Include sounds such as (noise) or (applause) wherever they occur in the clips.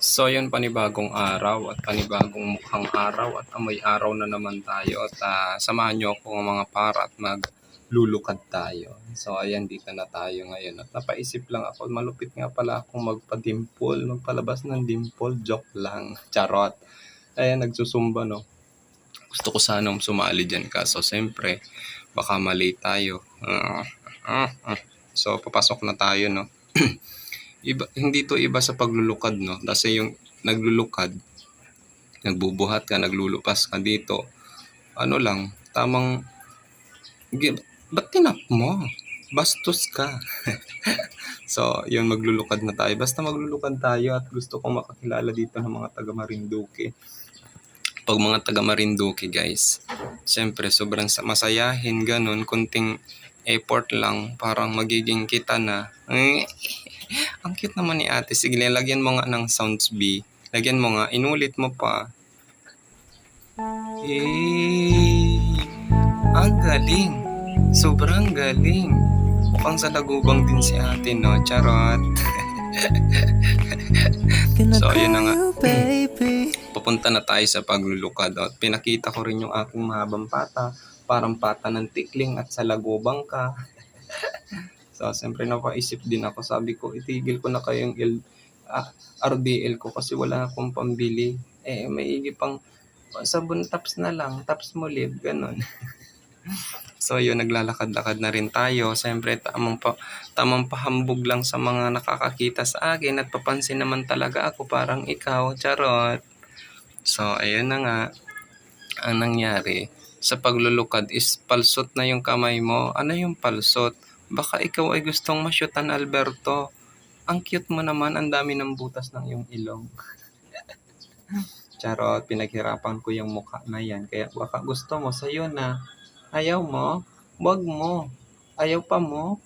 So yun panibagong araw at panibagong mukhang araw at amoy araw na naman tayo at ah, samahan nyo ako mga para at maglulukad tayo. So ayan dito na tayo ngayon at napaisip lang ako malupit nga pala akong magpa-dimple, magpalabas ng dimple, joke lang, (laughs) charot. Ayan nagsusumba no. Gusto ko sanang sumali dyan kaso siyempre baka mali tayo. Ah, ah, ah. So papasok na tayo no. (clears throat) iba, hindi to iba sa paglulukad, no? Kasi yung naglulukad, nagbubuhat ka, naglulupas ka dito, ano lang, tamang, ba't tinap mo? Bastos ka. (laughs) so, yun, maglulukad na tayo. Basta maglulukad tayo at gusto kong makakilala dito ng mga taga Marinduque. Pag mga taga Marinduque, guys, syempre, sobrang sa- masayahin, ganun, kunting effort lang, parang magiging kita na. Ang cute naman ni ate. Sige, lagyan mo nga ng sounds B. Lagyan mo nga. Inulit mo pa. Eh, ang galing. Sobrang galing. Mukhang sa lagubang din si ate, no? Charot. (laughs) So, yun na nga. Papunta na tayo sa paglulukad. At pinakita ko rin yung aking mahabang pata. Parang pata ng tikling at sa lagubang ka. (laughs) so, siyempre napaisip din ako. Sabi ko, itigil ko na kayong L, ah, RDL ko kasi wala akong pambili. Eh, maigi pang sabon taps na lang. Taps mo live, ganun. (laughs) so, yun, naglalakad-lakad na rin tayo. Siyempre, tamang, pa, tamang pahambog lang sa mga nakakakita sa akin at papansin naman talaga ako parang ikaw, charot. So, ayun na nga. Ang nangyari, sa paglulukad is palsot na yung kamay mo. Ano yung palsot? Baka ikaw ay gustong masyutan, Alberto. Ang cute mo naman, ang dami ng butas ng iyong ilong. (laughs) Charot, pinaghirapan ko yung mukha na yan. Kaya baka gusto mo, sa'yo na. Ayaw mo? Wag mo. Ayaw pa mo?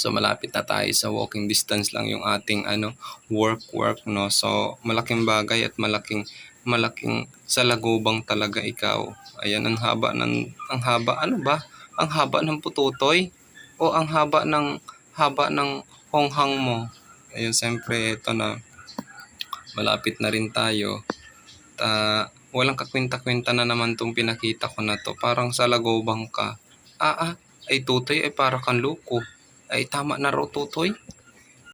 So malapit na tayo sa walking distance lang yung ating ano work work no. So malaking bagay at malaking malaking sa lagubang talaga ikaw. Ayan ang haba ng ang haba ano ba? Ang haba ng pututoy o ang haba ng haba ng honghang mo. Ayun siyempre ito na malapit na rin tayo. Ta walang kakwenta-kwenta na naman tong pinakita ko na to. Parang sa lagubang ka. Ah, ah, ay tutoy ay para kang loko. Ay tama na raw tutoy.